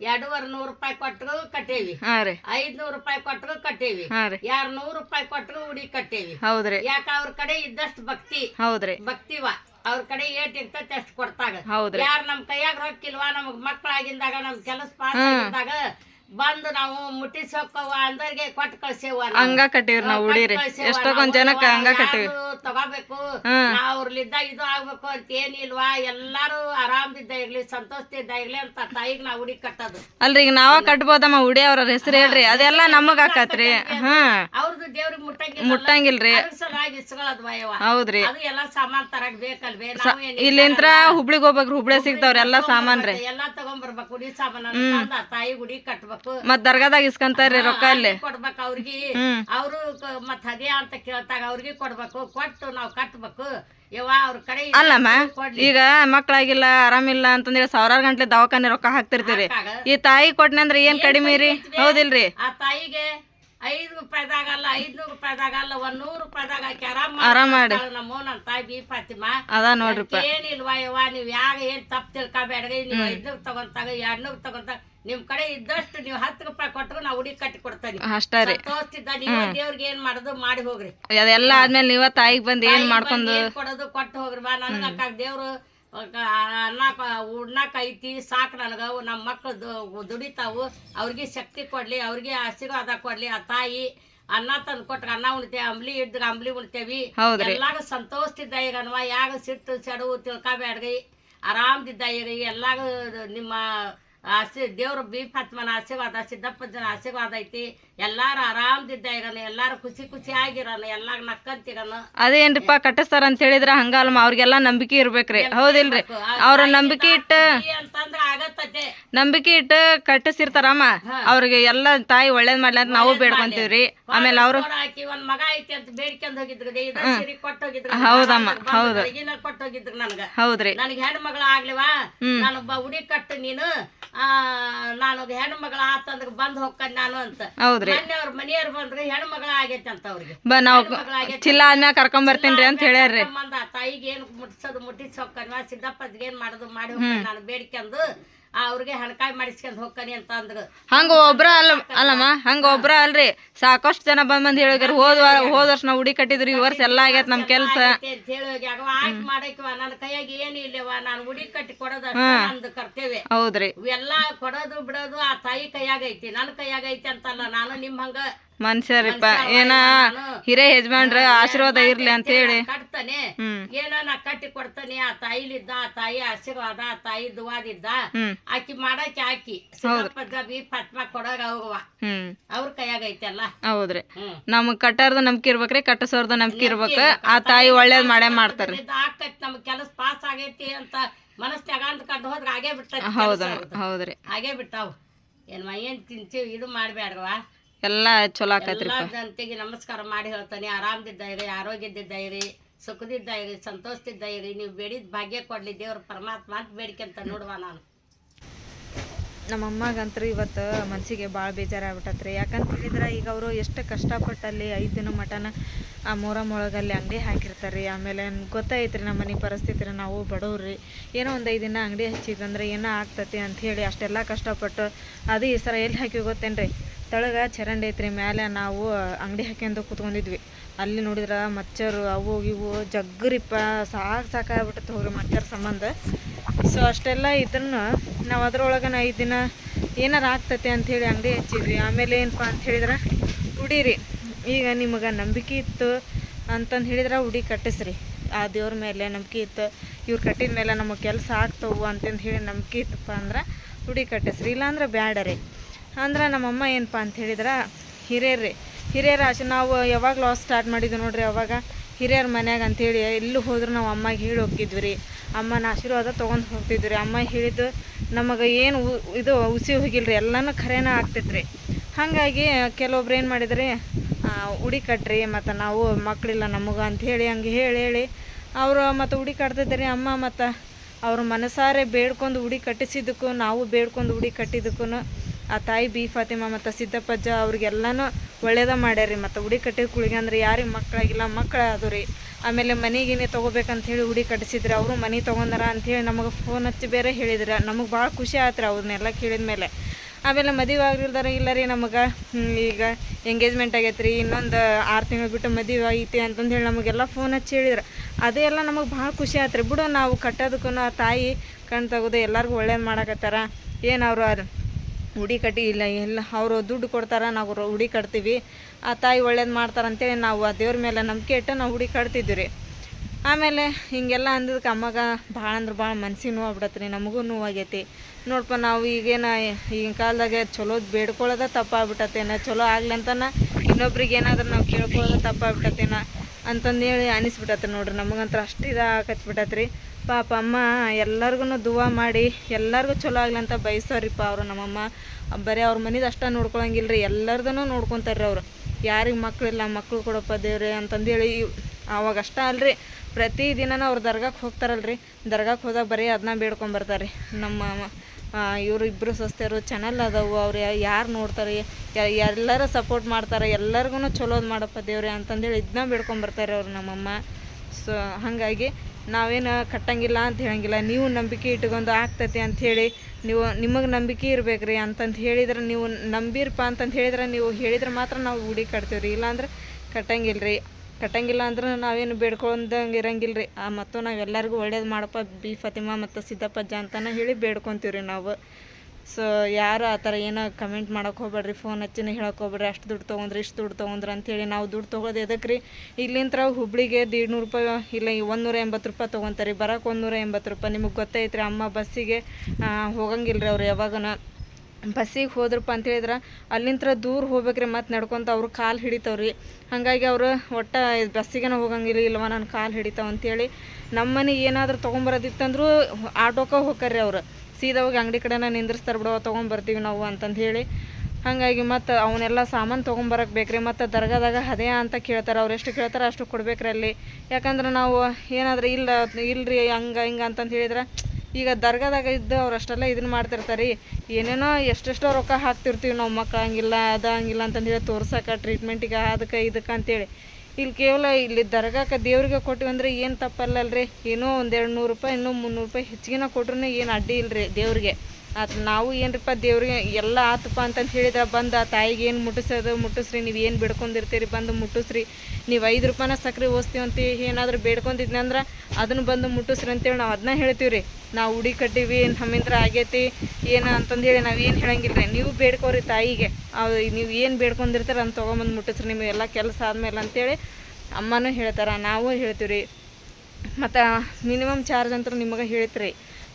ಎರಡೂವರೆ ನೂರು ರೂಪಾಯಿ ಕೊಟ್ಟರು ಕಟ್ಟೇವಿ. ಹಾಂ ರೀ. ಐದ್ನೂರು ರೂಪಾಯಿ ಕೊಟ್ಟರು ಕಟ್ಟೇವಿ. ಹಾಂ ರೀ. ಯಾರು ನೂರು ರೂಪಾಯಿ ಕೊಟ್ಟರು ಉಡಿ ಕಟ್ಟೇವಿ. ಹೌದ್ರಿ ಯಾಕ ಅವ್ರ ಕಡೆ ಇದ್ದಷ್ಟು ಭಕ್ತಿ. ಹೌದ್ರಿ ಭಕ್ತಿವ. ಅವ್ರ ಕಡೆ ಏಟ್ ಇರ್ತೈತಿ ಅಷ್ಟು ಕೊಡ್ತಾಗ. ಹೌದ್ರಿ ಯಾರು ನಮ್ಮ ಕೈಯಾಗ ರೊಕ್ಕಿಲ್ವಾ ನಮಗ್ ಮಕ್ಕಳಾಗಿಂದಾಗ ನಮ್ ಕೆಲಸ ಪಾಸ್ ಆಗಿದ್ದಾಗ ಬಂದು ನಾವು ಮುಟ್ಟಿ ಸೊಕ್ಕವ ಅಂದರ್ಗೆ ಕೊಟ್ಟು ಕಳ್ಸೇವ ನಾವು. ಹಂಗ ಕಟ್ಟಿವ್ರಿ ನಾವು ಉಡಿರಿ. ಎಷ್ಟೊಂದ್ ನಾವು. ಜನಕ್ಕ ಹಂಗ ಕಟ್ಟಿವಿ ತಗೋಬೇಕು? ಹ್ಮ್. ಅವ್ರಲಿದ್ದ ಇದು ಆಗ್ಬೇಕು ಅಂತ ಏನಿಲ್ವಾ? ಎಲ್ಲಾರು ಆರಾಮದಿದ್ದ ಇರ್ಲಿ ಸಂತೋಷದಿಂದ ಇರ್ಲಿ ಅಂತ ತಾಯಿಗ್ ನಾವ್ ಉಡಿ ಕಟ್ಟೋದು. ಅಲ್ರಿ ಈಗ ನಾವ ಕಟ್ಬೋದಮ್ಮ ಉಡಿ ಅವ್ರ ಹೆಸರು ಹೇಳ್ರಿ. ಅದೆಲ್ಲ ನಮಗ ಹಾಕತ್ರಿ ಹಾ. ಅವ್ರದ್ದು ದೇವ್ರಿಗೆ ಮುಟ್ಟಂಗಿಲ್ಲ. ಮುಟ್ಟಂಗಿಲ್ರಿ. ಸಲಾಗಿ ಇಸ್ಕೊಳ್ಳೋದು ಭಯವ ಹೌದ್ರಿ. ಅದು ಎಲ್ಲ ಸಾಮಾನ್ ತರಕ್ ಬೇಕಲ್ವೇ? ನಾವು ಏನ್ ಇಲ್ಲಿಂತ್ರ ಹುಬ್ಳಿಗ್ ಹೋಗ್ಬೇಕ್ರಿ ಹುಬ್ಳಿ ಸಿಗ್ತಾವ್ರಿ ಎಲ್ಲಾ ಸಾಮಾನ್ರಿ. ಎಲ್ಲಾ ತಗೊಂಬರ್ಬೇಕು ಉಡಿ ಸಾಮಾನ ತಾಯಿ ಗುಡಿ ಕಟ್ಬೇಕು. ಮತ್ ದರ್ಗಾದಾಗ ಇಸ್ಕಂತಾರ್ರಿ ರೊಕ್ಕ ಅಲ್ಲಿ. ಕೊಡ್ಬೇಕು ಅವ್ರಿಗೆ. ಅವರು ಮತ್ ಅದೇ ಅಂತ ಕೇಳ್ತಾಗ ಅವ್ರಿಗೆ ಕೊಡ್ಬೇಕು. ಕೊಟ್ಟು ನಾವ್ ಕಟ್ಬೇಕು. ಯವ್ವ ಅವ್ರ ಕಡೆ ಅಲ್ಲಮ್ಮ. ಈಗ ಮಕ್ಳಾಗಿಲ್ಲ ಆರಾಮಿಲ್ಲ ಅಂತಂದ್ರೆ ಸಾವಿರಾರು ಗಂಟ್ಲೆ ದವಾಖಾನೆ ರೊಕ್ಕ ಹಾಕ್ತಿರ್ತೀರಿ. ಈ ತಾಯಿ ಕೊಟ್ಟನೆ ಅಂದ್ರೆ ಏನ್ ಕಡಿಮೆ ರೀ? ಹೌದಿಲ್ರಿ? ಆ ತಾಯಿಗೆ ಐದು ರೂಪಾಯಿದಾಗಲ್ಲ ಐದ್ನೂರು ರೂಪಾಯಿದಾಗಲ್ಲ ಒಂದ್ ನೂರು ರೂಪಾಯಿದಾಗ ಆಕಿ ಆರಾಮ್ ಆರಾಮ್ ಮಾಡಿ. ನಮ್ಮ ನನ್ ತಾಯಿ ಬಿ ಫಾತಿಮಾ. ಅದ ನೋಡ್ರಿ ಏನಿಲ್ವಾ ಯವ್ವ ನೀವ್ ಯಾಗ ಏನ್ ತಪ್ಪು ತಿಳ್ಕೊಬೇಡ್ರಿ. ನೀವ್ ಐದ್ನೂರ್ ತಗೊಂತಾಗ ಎರಡ್ನೂರ್ ತಗೊಂತಾಗ. ನಿಮ್ ಕಡೆ ಇದ್ದಷ್ಟು ನೀವು ಹತ್ತು ರೂಪಾಯಿ ಕೊಟ್ಟರು ನಾವು ಹುಡಿ ಕಟ್ಟಿ ಕೊಡ್ತೀನಿ. ಅಷ್ಟೇ ರೀ. ಸಂತೋಷದಿಂದ ನೀವು ದೇವ್ರಿಗೆ ಏನ್ ಮಾಡೋದು ಮಾಡಿ ಹೋಗ್ರಿ. ಅದೆಲ್ಲ ಆದ್ಮೇಲೆ ನೀವ ತಾಯಿಗೆ ಬಂದು ಏನ್ ಮಾಡ್ಕೊಂಡು? ಕೊಡೋದು ಕೊಟ್ಟು ಹೋಗ್ರಿ ಬಾ ನನ್ನ ಅಕ್ಕ ದೇವ್ರು ಅನ್ನಕ ಉಡ್ನಾಕ ಐತಿ ಸಾಕ್ ನನಗ ನಮ್ಮ ಮಕ್ಳು ದುಡಿತಾವು ಅವ್ರಿಗೆ ಶಕ್ತಿ ಕೊಡ್ಲಿ ಅವ್ರಿಗೆ ಆಶೀರ್ವಾದ ಕೊಡ್ಲಿ ಆ ತಾಯಿ ಅನ್ನ ತಂದು ಕೊಟ್ರೆ ಅನ್ನ ಉಣ್ತೇವೆ ಅಂಬ್ಲಿ ಇದ್ರ ಅಂಬ್ಲಿ ಉಣ್ತೇವಿ. ಎಲ್ಲಾರು ಸಂತೋಷದಿದ್ದ ಈಗ ಅನ್ವ ಯಾಗ ಸಿಟ್ಟು ಸೆಡವು ತಿಳ್ಕೊಬೇಡ್ರಿ ಆರಾಮ್ದಿದ್ದ ಈಗ ಎಲ್ಲಾರು ನಿಮ್ಮ ಆಶೀ ದೇವ್ರ ಬಿ ಫಾತ್ಮನ ಆಶೀರ್ವಾದ ಸಿದ್ದಪ್ಪನ ಆಶೀರ್ವಾದ ಐತಿ ಎಲ್ಲಾರು ಆರಾಮ್ದಿದ್ದ ಇರೋಣ ಎಲ್ಲಾರು ಖುಷಿ ಖುಷಿ ಆಗಿರೋಣ ಎಲ್ಲಾರು ನಕ್ಕಂತಿರೋಣ ಅದೇನ್ರಿಪ್ಪ ಕಟ್ಟಿಸ್ತಾರ ಅಂತ ಹೇಳಿದ್ರ ಹಂಗಲ್ಮ ಅವ್ರಿಗೆಲ್ಲ ನಂಬಿಕೆ ಇರ್ಬೇಕ್ರಿ. ಹೌದಿಲ್ರಿ? ಅವ್ರ ನಂಬಿಕೆ ಇಟ್ಟ ಅಂತಂದ್ರ ನಂಬಿಕೆ ಇಟ್ಟ ಕಟ್ಟಿಸಿರ್ತಾರಮ್ಮ. ಅವ್ರಿಗೆ ಎಲ್ಲ ತಾಯಿ ಒಳ್ಳೇದ್ ಮಾಡ್ಲಿ ಅಂತ ನಾವು ಬೇಡ್ಕೊಂತೀವ್ರಿ. ಆಮೇಲೆ ಅವರು ಆಕಿ ಒಂದ್ ಮಗ ಐತಿ ಅಂತ ಬೇಡ್ಕೊಂಡ್ ಹೋಗಿದ್ರು ಕೊಟ್ಟು ಹೋಗಿದ್ರು ಹೌದಮ್ಮ, ಹೌದು. ಕೊಟ್ಟು ಹೋಗಿದ್ರು ನನ್ಗ. ಹೌದ್ರಿ. ನನಗೆ ಹೆಣ್ಣು ಮಗಳ ಆಗ್ಲಿವಾ? ನಾನು ಬ ಉಡಿ ಕಟ್ಟು ನೀನು. ಆ ನಾನು ಹೆಣ್ಣು ಮಗಳ ಆತಂದ್ರ ಬಂದ್ ಹೋಗ್ಕನ್ ನಾನು ಅಂತ. ಹೌದ್ರಿ. ಮೊನ್ನೆ ಅವ್ರ ಮನೆಯವ್ರು ಬಂದ್ರೆ ಹೆಣ್ಣು ಮಗಳ ಆಗೈತೆ ಅಂತ ಅವ್ರಿಗೆ ಬ ನಾವು ಮಗಳಾಗೈತೆ. ಚಿಲ್ಲ ಆದ್ಮ್ಯಾಗ ಕರ್ಕೊಂಡ್ ಬರ್ತೀನಿ ಅಂತ ಹೇಳ್ಯಾರ್ರಿ ಸಂಬಂಧ ತಾಯಿಗೆ ಏನು ಮುಟ್ಸೋದು ಮುಟ್ಟಿಸ್ ಹೋಗ್ಕನ್ವ ಸಿದ್ದಪ್ಪಜ್ಗೆ ಏನ್ ಮಾಡೋದು ಮಾಡಿ ಹೋಗ್ತಾನೆ ನಾನು ಬೇಡ್ಕೊಂಡು ಅವ್ರಿಗೆ ಹಣಕಾಯಿ ಮಾಡಿಸ್ಕೊಂಡ್ ಹೋಗ್ತಾನೆ ಅಂತ ಅಂದ್ರು. ಹಂಗ ಒಬ್ರ ಅಲ್ಲ ಅಲ್ಲಮ್ಮ ಹಂಗ ಒಬ್ರ ಅಲ್ರಿ. ಸಾಕಷ್ಟು ಜನ ಬಂದ್ ಬಂದ್ ಹೇಳಿದ್ರು. ಹೋದ್ ವಾರ ಹೋದ್ ವರ್ಷ ನಾವು ಉಡಿ ಕಟ್ಟಿದ್ರಿ. ಈ ವರ್ಷ ಎಲ್ಲಾ ಆಗೈತ್ ನಮ್ ಕೆಲ್ಸ. ಅಂತ ಹೇಳಿ ಆಯ್ತು ನನ್ನ ಕೈಯಾಗ ಏನು ಇಲ್ಲವ? ನಾನು ಉಡಿ ಕಟ್ಟಿ ಕೊಡೋದು ಅಷ್ಟೇ ನಂದು ಕರ್ತೇವೆ ಹೌದ್ರಿ. ಇವೆಲ್ಲ ಕೊಡೋದು ಬಿಡೋದು ಆ ತಾಯಿ ಕೈಯಾಗ ಐತಿ ನನ್ನ ಕೈಯಾಗ ಐತಿ ಅಂತಲ್ಲ ನಾನು ನಿಮ್ ಹಂಗ ಮನುಷ್ಯರಿಪ್ಪ. ಏನ ಹಿರೇ ಯಜಮಾನ್ರ ಆಶೀರ್ವಾದ ಇರ್ಲಿ ಅಂತ ಹೇಳಿ. ಕಟ್ತಾನೆ. ಏನೋ ನಾ ಕಟ್ಟಿ ಕೊಡ್ತಾನೆ. ಆ ತಾಯಿಲಿದ್ದ ಆ ತಾಯಿ ಆಶೀರ್ವಾದ ಆ ತಾಯಿ ದುವಾದಿದ್ದ ಆಕಿ ಮಾಡಾಕಿ ಆಕಿ. ಸಿದ್ದಪ್ಪಜ್ಜ ಬಿ ಪತ್ಮ ಹೋಗವ ಹ್ಮ್. ಅವ್ರ ಕೈಯಾಗ ಐತಲ್ಲ. ಹೌದ್ರಿ. ನಮ್ ನಮಗ್ ಕಟ್ಟಾರ್ದ ನಂಬಿಕೆ ಇರ್ಬೇಕ್ರಿ ಕಟ್ಟಸೋರ್ದ ನಂಬಿಕೆ ಇರ್ಬೇಕು. ಆ ತಾಯಿ ಒಳ್ಳೇದ್ ಮಾಡೇ ಮಾಡ್ತಾರ್ರಿ ಆಕೈತಿ ನಮ್ ಕೆಲಸ ಪಾಸ್ ಆಗೈತಿ ಅಂತ ಮನಸ್ ಅಂತ ಕಂಡು ಹೋದ್ರ ಆಗೇ ಬಿಟ್ಟ ಹೌದ ಹೌದ್ರಿ. ಆಗೇ ಬಿಟ್ಟಾವ್. ಮೈ ಏನ್ ತಿಂತೀವಿ ಇದು ಮಾಡ್ಬೇಡ್ವಾ ಎಲ್ಲಾ ಚಲೋ ಆಕೈತಿ ಜನತೆಗೆ ನಮಸ್ಕಾರ ಮಾಡಿ ಹೇಳ್ತಾನೆ. ಆರಾಮದಿದ್ದ ಇರಿ ಆರೋಗ್ಯದಿದ್ದ ಇರಿ ಸುಖದಿದ್ದ ಇರಿ ಸಂತೋಷದಿದ್ದ ಇರಿ. ನೀವು ಬೇಡಿದ ಭಾಗ್ಯ ಕೊಡ್ಲಿ ದೇವ್ರ ಪರಮಾತ್ಮ ಅಂತ ಬೇಡಿಕೆಂತ ನೋಡುವ ನಾನು. ನಮ್ಮ ಅಮ್ಮಗಂತೂ ಇವತ್ತು ಮನಸ್ಸಿಗೆ ಭಾಳ ಬೇಜಾರಾಗ್ಬಿಟ್ಟತ್ರಿ. ಯಾಕಂತ ಹೇಳಿದ್ರೆ ಈಗ ಅವರು ಎಷ್ಟು ಕಷ್ಟಪಟ್ಟು ಅಲ್ಲಿ ಐದು ದಿನ ಮಟನ ಆ ಮೊಹರಂ ಒಳಗಲ್ಲಿ ಅಂಗಡಿ ಹಾಕಿರ್ತಾರೆ ಆಮೇಲೆ ಗೊತ್ತಾಯ್ತು ರೀ ನಮ್ಮ ಮನೆ ಪರಿಸ್ಥಿತಿ ರೀ ನಾವು ಬಡವ್ರಿ. ಏನೋ ಒಂದು ಐದು ದಿನ ಅಂಗಡಿ ಹಚ್ಚಿದಂದ್ರೆ ಏನೋ ಆಗ್ತತಿ ಅಂತ ಹೇಳಿ ಅಷ್ಟೆಲ್ಲ ಕಷ್ಟಪಟ್ಟು ಅದು ಈ ಸರ ಎಲ್ಲಿ ಹಾಕಿ ಗೊತ್ತೇನ್ರಿ? ತಳಗ ಚರಂಡಿ ಐತ್ರಿ, ಮ್ಯಾಲೆ ನಾವು ಅಂಗಡಿ ಹಾಕ್ಯಂದು ಕೂತ್ಕೊಂಡಿದ್ವಿ. ಅಲ್ಲಿ ನೋಡಿದ್ರೆ ಮಚ್ಚರು ಅವು ಇವು ಜಗ್ಗರಿಪ್ಪ, ಸಾಕು ಸಾಕಾಗ್ಬಿಟ್ಟು ಹೋಗ್ರಿ ಮಚ್ಚರ ಸಂಬಂಧ. ಸೊ ಅಷ್ಟೆಲ್ಲ ಇದನ್ನು ನಾವು ಅದ್ರೊಳಗೆ ಐದು ದಿನ ಏನಾರ ಅಂತ ಅಂಥೇಳಿ ಅಂಗಡಿ ಹಚ್ಚಿದ್ವಿ. ಆಮೇಲೆ ಏನಪ್ಪ ಅಂತ ಹೇಳಿದ್ರೆ, ಉಡೀರಿ. ಈಗ ನಿಮಗೆ ನಂಬಿಕೆ ಇತ್ತು ಅಂತಂದು ಹೇಳಿದ್ರೆ ಉಡಿ ಕಟ್ಟಿಸ್ರಿ. ಆ ದೇವ್ರ ಮೇಲೆ ನಂಬಿಕೆ ಇತ್ತು. ಇವ್ರು ಕಟ್ಟಿದ ಮೇಲೆ ನಮಗೆ ಕೆಲಸ ಆಗ್ತವು ಅಂತಂದು ಹೇಳಿ ನಂಬಿಕೆ ಇತ್ತಪ್ಪ ಅಂದ್ರೆ ಉಡಿ ಕಟ್ಟಿಸ್ರಿ. ಇಲ್ಲಾಂದ್ರೆ ಬ್ಯಾಡ ರೀ ಅಂದ್ರೆ ನಮ್ಮಮ್ಮ ಏನಪ್ಪ ಅಂತ ಹೇಳಿದ್ರೆ, ಹಿರಿಯರ್ರಿ, ಹಿರಿಯರ ಆಶೆ, ನಾವು ಯಾವಾಗ ಲಾಸ್ ಸ್ಟಾರ್ಟ್ ಮಾಡಿದ್ವಿ ನೋಡ್ರಿ ಅವಾಗ ಹಿರಿಯರ ಮನ್ಯಾಗ ಅಂತೇಳಿ ಎಲ್ಲೂ ಹೋದ್ರೆ ನಾವು ಅಮ್ಮಗೆ ಹೇಳಿ ಹೋಗ್ತಿದ್ವಿ ರೀ ಅಮ್ಮನ ಆಶೀರ್ವಾದ ತೊಗೊಂಡು ಹೋಗ್ತಿದ್ವಿ ರೀ ಅಮ್ಮ ಹೇಳಿದ್ದು ನಮಗೆ ಏನು ಇದು ಉಸಿ ಹೋಗಿಲ್ರಿ, ಎಲ್ಲನೂ ಖರೇನ ಆಗ್ತೈತ್ರಿ. ಹಾಗಾಗಿ ಕೆಲವೊಬ್ರು ಏನು ಮಾಡಿದ್ರಿ ಉಡಿ ಕಟ್ರಿ, ಮತ್ತು ನಾವು ಮಕ್ಕಳಿಲ್ಲ ನಮಗೆ ಅಂತ ಹೇಳಿ ಹಂಗೆ ಹೇಳಿ ಹೇಳಿ ಅವರು ಮತ್ತು ಉಡಿ ಕಟ್ತಿದ್ರಿ, ಅಮ್ಮ ಮತ್ತು ಅವ್ರ ಮನಸಾರೆ ಬೇಡ್ಕೊಂಡು ಉಡಿ ಕಟ್ಟಿಸಿದ್ದಕ್ಕೂ, ನಾವು ಬೇಡ್ಕೊಂಡು ಉಡಿ ಕಟ್ಟಿದ್ದಕ್ಕೂ ಆ ತಾಯಿ ಬಿ ಫಾತಿಮಾ ಮತ್ತು ಸಿದ್ದಪ್ಪಜ್ಜ ಅವ್ರಿಗೆಲ್ಲನೂ ಒಳ್ಳೇದ ಮಾಡ್ಯಾರಿ ಮತ್ತು ಉಡಿ ಕಟ್ಟಿದ ಕುಳಿಗೆ ಅಂದ್ರೆ ಯಾರಿಗೆ ಮಕ್ಕಳಾಗಿಲ್ಲ ಮಕ್ಕಳು ಅದು ರೀ ಆಮೇಲೆ ಮನೆಗೇನೆ ತೊಗೋಬೇಕಂಥೇಳಿ ಉಡಿ ಕಟ್ಟಿಸಿದ್ರು, ಅವರು ಮನೆ ತೊಗೊಂಡಾರ ಅಂಥೇಳಿ ನಮಗೆ ಫೋನ್ ಹಚ್ಚಿ ಬೇರೆ ಹೇಳಿದ್ರು. ನಮಗೆ ಭಾಳ ಖುಷಿ ಆಯ್ತು ರೀ ಅವ್ರನ್ನೆಲ್ಲ ಕೇಳಿದ ಮೇಲೆ. ಆಮೇಲೆ ಮದುವೆ ಆಗಿಲ್ದಾರ ಇಲ್ಲ ರೀ ನಮಗೆ ಈಗ ಎಂಗೇಜ್ಮೆಂಟ್ ಆಗೈತೆ ರೀ ಇನ್ನೊಂದು ಆರು ತಿಂಗಳು ಬಿಟ್ಟು ಮದುವೆ ಐತಿ ಅಂತಂದು ಹೇಳಿ ನಮಗೆಲ್ಲ ಫೋನ್ ಹಚ್ಚಿ ಹೇಳಿದ್ರು. ಅದೇ ಎಲ್ಲ ನಮಗೆ ಭಾಳ ಖುಷಿ ಆಯ್ತು ರೀ ಬಿಡು ನಾವು ಕಟ್ಟೋದಕ್ಕೂ ಆ ತಾಯಿ ಕಣ್ ತೆಗೆದು ಎಲ್ಲರಿಗೂ ಒಳ್ಳೇದು ಮಾಡಕತ್ತಾರ. ಏನು ಅವರು ಉಡಿ ಕಟ್ಟಿ ಇಲ್ಲ, ಎಲ್ಲ ಅವರು ದುಡ್ಡು ಕೊಡ್ತಾರೆ, ನಾವು ಉಡಿ ಕಟ್ತೀವಿ. ಆ ತಾಯಿ ಒಳ್ಳೇದು ಮಾಡ್ತಾರೆ ಅಂತೇಳಿ ನಾವು ಆ ದೇವ್ರ ಮೇಲೆ ನಂಬಿಕೆ ಇಟ್ಟು ನಾವು ಉಡಿ ಕಟ್ತಿದ್ವಿ ರೀ ಆಮೇಲೆ ಹಿಂಗೆಲ್ಲ ಅಂದಿದ್ದಕ್ಕೆ ಅಮ್ಮಗ ಭಾಳ ಅಂದ್ರೆ ಭಾಳ ಮನ್ಸಿಗೆ ನೋವಾಗ್ಬಿಡತ್ತೆ ರೀ ನಮಗೂ ನೋವಾಗೈತಿ ನೋಡಪ್ಪ ನಾವು ಈಗೇನ ಈಗಿನ ಕಾಲದಾಗ ಚಲೋದು ಬೇಡ್ಕೊಳ್ಳೋದ ತಪ್ಪಾಗ್ಬಿಟ್ಟತೇನ ಚಲೋ ಆಗ್ಲಿ ಅಂತನ ಇನ್ನೊಬ್ರಿಗೆ ಏನಾದ್ರೂ ನಾವು ಕೇಳ್ಕೊಳ್ಳೋದ ತಪ್ಪಾಗ್ಬಿಟ್ಟತೇನ ಅಂತಂದೇಳಿ ಅನಿಸ್ಬಿಟ್ಟತ್ತೆ ನೋಡ್ರಿ, ನಮಗಂತ್ರ ಅಷ್ಟು ಇದಾಕತ್ಬಿಟ್ಟತ್ರಿ ಪಾಪ ಅಮ್ಮ ಎಲ್ಲರಿಗೂ ದುವಾ ಮಾಡಿ, ಎಲ್ಲರಿಗೂ ಚಲೋ ಆಗ್ಲಿ ಅಂತ ಬಯಸೋರಿಪ್ಪ ಅವರು ನಮ್ಮಮ್ಮ. ಬರೀ ಅವ್ರ ಮನೇದು ಅಷ್ಟೇ ನೋಡ್ಕೊಳಂಗಿಲ್ಲ ರೀ ಎಲ್ಲರದೂ ನೋಡ್ಕೊತಾರ್ರಿ ಅವರು. ಯಾರಿಗೆ ಮಕ್ಕಳಿಲ್ಲ ಮಕ್ಕಳು ಕೊಡಪ್ಪ ದೇವ್ರಿ ಅಂತಂದೇಳಿ ಅವಾಗ ಅಷ್ಟ ಅಲ್ರಿ. ಪ್ರತಿದಿನನೂ ಅವ್ರು ದರ್ಗಾಕ್ಕೆ ಹೋಗ್ತಾರಲ್ರಿ. ದರ್ಗಾಕ್ಕೆ ಹೋದಾಗ ಬರೀ ಅದನ್ನ ಬೇಡ್ಕೊಂಬರ್ತಾರೆ ನಮ್ಮ ಇವರು ಇಬ್ಬರು ಸಸ್ತಿಯರು ಚಾನಲ್ ಅದಾವು, ಅವ್ರು ಯಾರು ನೋಡ್ತಾರೆ ಎಲ್ಲರೂ ಸಪೋರ್ಟ್ ಮಾಡ್ತಾರೆ ಎಲ್ಲರಿಗೂ ಚಲೋದು ಮಾಡಪ್ಪ ದೇವ್ರಿ ಅಂತಂದೇಳಿ ಇದನ್ನ ಬೇಡ್ಕೊಂಬರ್ತಾರೆ ಅವ್ರು ನಮ್ಮಮ್ಮ. ಸೊ, ಹಾಗಾಗಿ ನಾವೇನು ಕಟ್ಟಂಗಿಲ್ಲ ಅಂತ ಹೇಳಂಗಿಲ್ಲ. ನೀವು ನಂಬಿಕೆ ಇಟ್ಕೊಂಡು ಆಗ್ತೈತಿ ಅಂಥೇಳಿ ನೀವು ನಿಮಗೆ ನಂಬಿಕೆ ಇರ್ಬೇಕು ರೀ ಅಂತಂತ ಹೇಳಿದ್ರೆ ನೀವು ನಂಬಿರಪ್ಪ ಅಂತಂದು ಹೇಳಿದ್ರೆ ನೀವು ಹೇಳಿದ್ರೆ ಮಾತ್ರ ನಾವು ಉಡಿ ಕಟ್ತೀವಿ ರೀ ಇಲ್ಲಾಂದ್ರೆ ಕಟ್ಟಂಗಿಲ್ಲ ರೀ ಕಟ್ಟಂಗಿಲ್ಲ ಅಂದ್ರೆ ನಾವೇನು ಬೇಡ್ಕೊಂಡಂಗೆ ಇರಂಗಿಲ್ಲ ರೀ ಮತ್ತು ನಾವೆಲ್ಲರಿಗೂ ಒಳ್ಳೇದು ಮಾಡಪ್ಪ, ಬಿ ಫತಿಮಾ ಮತ್ತು ಸಿದ್ದಪ್ಪಜ್ಜ ಅಂತನೇ ಹೇಳಿ ಬೇಡ್ಕೊತೀವಿ ರೀ ನಾವು. ಸೊ ಯಾರು ಆ ಥರ ಏನೋ ಕಮೆಂಟ್ ಮಾಡೋಕೆ ಹೋಗ್ಬೇಡ್ರಿ ಫೋನ್ ಹಚ್ಚಿನ ಹೇಳಕ್ಕೆ ಹೋಗ್ಬೇಡ್ರಿ, ಅಷ್ಟು ದುಡ್ಡು ತೊಗೊಂಡ್ರಿ, ಇಷ್ಟು ದುಡ್ಡು ತೊಗೊಂಡ್ರಿ ಅಂಥೇಳಿ ನಾವು ದುಡ್ಡು ತೊಗೊಳೋದು ಎದಕ್ಕೆ ರೀ ಇಲ್ಲಿಂತ್ರ ಹುಬ್ಳಿಗೆ ನೂರು ರೂಪಾಯಿ, ಇಲ್ಲ ಒಂದೂರ ಎಂಬತ್ತು ರೂಪಾಯಿ ತೊಗೊತಾರೆ. ಬರೋಕೆ ಒಂದೂರ ಎಂಬತ್ತು ರೂಪಾಯಿ. ನಿಮಗೆ ಗೊತ್ತೈತ್ರಿ, ಅಮ್ಮ ಬಸ್ಸಿಗೆ ಹೋಗಂಗಿಲ್ಲ ರೀ ಅವ್ರು ಯಾವಾಗನ. ಬಸ್ಸಿಗೆ ಹೋದ್ರಪ್ಪ ಅಂತ ಹೇಳಿದ್ರೆ, ಅಲ್ಲಿಂತ್ರ ದೂರ ಹೋಗ್ಬೇಕ್ರಿ, ಮತ್ತೆ ನಡ್ಕೊತ ಅವ್ರು ಕಾಲು ಹಿಡಿತಾವ್ರಿ. ಹಾಗಾಗಿ ಅವರು ಒಟ್ಟು ಬಸ್ಸಿಗೆ ಹೋಗಂಗಿಲ್ಲ ಇಲ್ಲವ ನಾನು ಕಾಲು ಹಿಡಿತಾವ ಅಂತೇಳಿ. ನಮ್ಮ ಮನೆಗೆ ಏನಾದರೂ ತೊಗೊಂಬರೋದಿತ್ತಂದ್ರೂ ಆಟೋಕ ಹೋಗ್ರಿ ಅವ್ರು. ಸೀದಾ ಹೋಗಿ ಅಂಗಡಿ ಕಡೆನ ನಿಂದಿರ್ಸ್ತಾರೆ ಬಿಡೋ ತೊಗೊಂಬರ್ತೀವಿ ನಾವು ಅಂತಂದು ಹೇಳಿ. ಹಾಗಾಗಿ ಮತ್ತು ಅವನ್ನೆಲ್ಲ ಸಾಮಾನು ತೊಗೊಂಬರಕ್ಕೆ ಬೇಕ್ರಿ, ಮತ್ತು ದರ್ಗಾದಾಗ ಅದೇ ಅಂತ ಕೇಳ್ತಾರೆ, ಅವ್ರು ಎಷ್ಟು ಕೇಳ್ತಾರೆ ಅಷ್ಟು ಕೊಡ್ಬೇಕ್ರಿ ಅಲ್ಲಿ. ಯಾಕಂದ್ರೆ ನಾವು ಏನಾದರೂ ಇಲ್ಲ ಇಲ್ಲರಿ ಹಂಗೆ, ಹಿಂಗೆ ಅಂತಂದು ಹೇಳಿದ್ರೆ, ಈಗ ದರ್ಗಾದಾಗ ಇದ್ದು ಅವ್ರು ಅಷ್ಟೆಲ್ಲ ಇದನ್ನ ಮಾಡ್ತಿರ್ತಾರೆ. ರೀ ಏನೇನೋ ಎಷ್ಟೆಷ್ಟೋ ರೊಕ್ಕ ಹಾಕ್ತಿರ್ತೀವಿ ನಾವು ಮಕ್ಳು ಹಂಗಿಲ್ಲ, ಅದು ಹಂಗಿಲ್ಲ ಅಂತಂದು ಹೇಳಿ ತೋರ್ಸಕ್ಕೆ ಟ್ರೀಟ್ಮೆಂಟಿಗೆ ಅದಕ್ಕೆ ಇದಕ್ಕೆ ಅಂತೇಳಿ. ಇಲ್ಲಿ ಕೇವಲ ಇಲ್ಲಿ ದರ್ಗಾಕ್ಕೆ ದೇವ್ರಿಗೆ ಕೊಟ್ಟಿವಿ ಅಂದ್ರೆ ಏನು ತಪ್ಪಲ್ಲಲ್ರಿ? ಏನೋ ಒಂದೆರಡು ನೂರು ರೂಪಾಯಿ, ಇನ್ನೂ ಮುನ್ನೂರು ರೂಪಾಯಿ ಹೆಚ್ಚಿಗೆನ ಕೊಟ್ರೂ ಏನು ಅಡ್ಡಿ ಇಲ್ಲರಿ ದೇವ್ರಿಗೆ. ಅದು ನಾವು ಏನ್ರಪ್ಪ ದೇವ್ರಿಗೆ ಎಲ್ಲ ಆತಪ್ಪ ಅಂತಂದು ಹೇಳಿದ್ರೆ ಬಂದು ಆ ತಾಯಿಗೆ ಏನು ಮುಟ್ಟಿಸೋದು? ಮುಟ್ಟಿಸ್ರಿ, ನೀವು ಏನು ಬೇಡ್ಕೊಂಡಿರ್ತೀರಿ? ಬಂದು ಮುಟ್ಟಿಸ್ರಿ. ನೀವು ಐದು ರೂಪಾಯಿನ ಸಕ್ಕರೆ ಓಸ್ತೀವಿ ಅಂತ ಏನಾದರೂ ಬೇಡ್ಕೊಂಡಿದ್ನಿ ಅಂದ್ರೆ ಅದನ್ನು ಬಂದು ಮುಟ್ಟಿಸ್ರಿ ಅಂತೇಳಿ ನಾವು ಅದನ್ನ ಹೇಳ್ತೀವಿ ರೀ ನಾವು ಉಡಿ ಕಟ್ಟೀವಿ, ನಮ್ಮಿಂದ್ರ ಆಗೈತಿ. ಏನು ಅಂತಂದು ಹೇಳಿ ನಾವು ಏನು ಹೇಳಂಗಿಲ್ಲ ರೀ ನೀವು ಬೇಡ್ಕೋರಿ ತಾಯಿಗೆ. ನೀವು ಏನು ಬೇಡ್ಕೊಂಡಿರ್ತಾರೆ ಅಂತ ತೊಗೊಂಬಂದು ಮುಟ್ಟಿಸ್ರಿ ನಿಮಗೆ ಎಲ್ಲ ಕೆಲಸ ಆದಮೇಲೆ ಅಂತೇಳಿ ಅಮ್ಮನೂ ಹೇಳ್ತಾರೆ, ನಾವು ಹೇಳ್ತೀವಿ ರೀ ಮತ್ತು ಮಿನಿಮಮ್ ಚಾರ್ಜ್ ಅಂತೂ ನಿಮಗೆ ಹೇಳ್ತೀರಿ.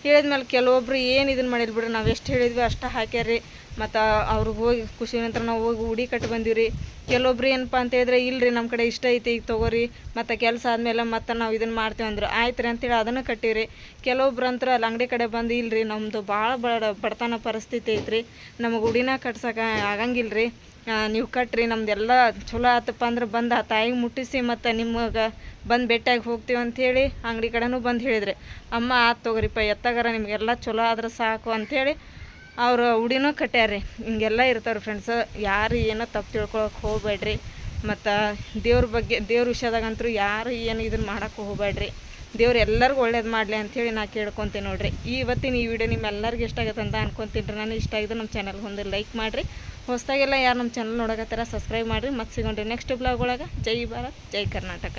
ಹೇಳಿದ್ಮೇಲೆ ಕೆಲವೊಬ್ರು ಏನು ಇದನ್ನು ಮಾಡಿಲ್ಲ ಬಿಡ್ರಿ, ನಾವು ಎಷ್ಟು ಹೇಳಿದ್ವಿ ಅಷ್ಟು ಹಾಕ್ಯಾರ್ರಿ. ಮತ್ತು ಅವ್ರಿಗೆ ಹೋಗಿ ಖುಷಿ ನಂತರ ನಾವು ಹೋಗಿ ಉಡಿ ಕಟ್ಟಿ ಬಂದೀವಿ ರೀ ಕೆಲವೊಬ್ರು ಏನಪ್ಪ ಅಂತ ಹೇಳಿದ್ರೆ, ಇಲ್ರಿ ನಮ್ಮ ಕಡೆ ಇಷ್ಟ ಐತಿ, ಈಗ ತೊಗೋರಿ, ಮತ್ತು ಕೆಲಸ ಆದಮೇಲೆ ಮತ್ತೆ ನಾವು ಇದನ್ನು ಮಾಡ್ತೀವಿ ಅಂದ್ರೆ ಆಯ್ತು ರೀ ಅಂತೇಳಿ ಅದನ್ನು ಕಟ್ಟಿವ್ರಿ. ಕೆಲವೊಬ್ರು ಅಂತರ ಅಲ್ಲಿ ಅಂಗಡಿ ಕಡೆ ಬಂದು, ಇಲ್ರಿ ನಮ್ಮದು ಭಾಳ ಬಡ ಬಡತನ ಪರಿಸ್ಥಿತಿ ಐತ್ರಿ. ನಮಗೆ ಉಡಿನ ಆಗಂಗಿಲ್ಲ ರೀ ನೀವು ಕಟ್ರಿ ನಮ್ದೆಲ್ಲ ಚಲೋ ಆತಪ್ಪ ಅಂದ್ರೆ ಬಂದು ಆ ತಾಯಿಗೆ ಮುಟ್ಟಿಸಿ ಮತ್ತು ನಿಮಗೆ ಬಂದು ಭೇಟಿಯಾಗಿ ಹೋಗ್ತೀವಿ ಅಂಥೇಳಿ ಅಂಗಡಿ ಕಡೆನೂ ಬಂದು ಹೇಳಿದ್ರಿ. ಅಮ್ಮ ಆತು ತೊಗೋರಿಪ್ಪ, ಎತ್ತಾಗಾರ ನಿಮಗೆಲ್ಲ ಚಲೋ ಆದ್ರೆ ಸಾಕು ಅಂಥೇಳಿ ಅವರು ಉಡಿನೂ ಕಟ್ಯಾರ್ರಿ. ಹಿಂಗೆಲ್ಲ ಇರ್ತಾರೆ ಫ್ರೆಂಡ್ಸ್ ಯಾರು ಏನೋ ತಪ್ಪು ತಿಳ್ಕೊಳಕ್ಕೆ ಹೋಗ್ಬೇಡ್ರಿ. ಮತ್ತು ದೇವ್ರ ಬಗ್ಗೆ, ದೇವ್ರ ವಿಷಯದಾಗಂತೂ ಯಾರು ಏನು ಇದನ್ನು ಮಾಡೋಕ್ಕೆ ಹೋಗ್ಬೇಡ್ರಿ. ದೇವ್ರು ಎಲ್ಲರಿಗೂ ಒಳ್ಳೇದು ಮಾಡಲಿ ಅಂಥೇಳಿ ನಾ ಕೇಳ್ಕೊತೀನಿ ನೋಡಿರಿ. ಇವತ್ತಿನ ಈ ವಿಡಿಯೋ ನಿಮ್ಮೆಲ್ಲರಿಗೂ ಇಷ್ಟ ಆಗುತ್ತೆ ಅಂತ ಅನ್ಕೊತೀನಿ ರೀ. ನಾನು ಇಷ್ಟ ಆಗಿದ್ದು ನಮ್ಮ ಚಾನಲ್ಗೆ ಒಂದು ಲೈಕ್ ಮಾಡಿರಿ. ಹೊಸದಾಗೆಲ್ಲ ಯಾರು ನಮ್ಮ ಚಾನಲ್ ನೋಡಕತ್ತಾರ ಸಬ್ಸ್ಕ್ರೈಬ್ ಮಾಡಿರಿ. ಮತ್ತೆ ಸಿಗೊಂಡ್ರಿ ನೆಕ್ಸ್ಟ್ ಬ್ಲಾಗ್ ಒಳಗೆ. ಜೈ ಭಾರತ್, ಜೈ ಕರ್ನಾಟಕ.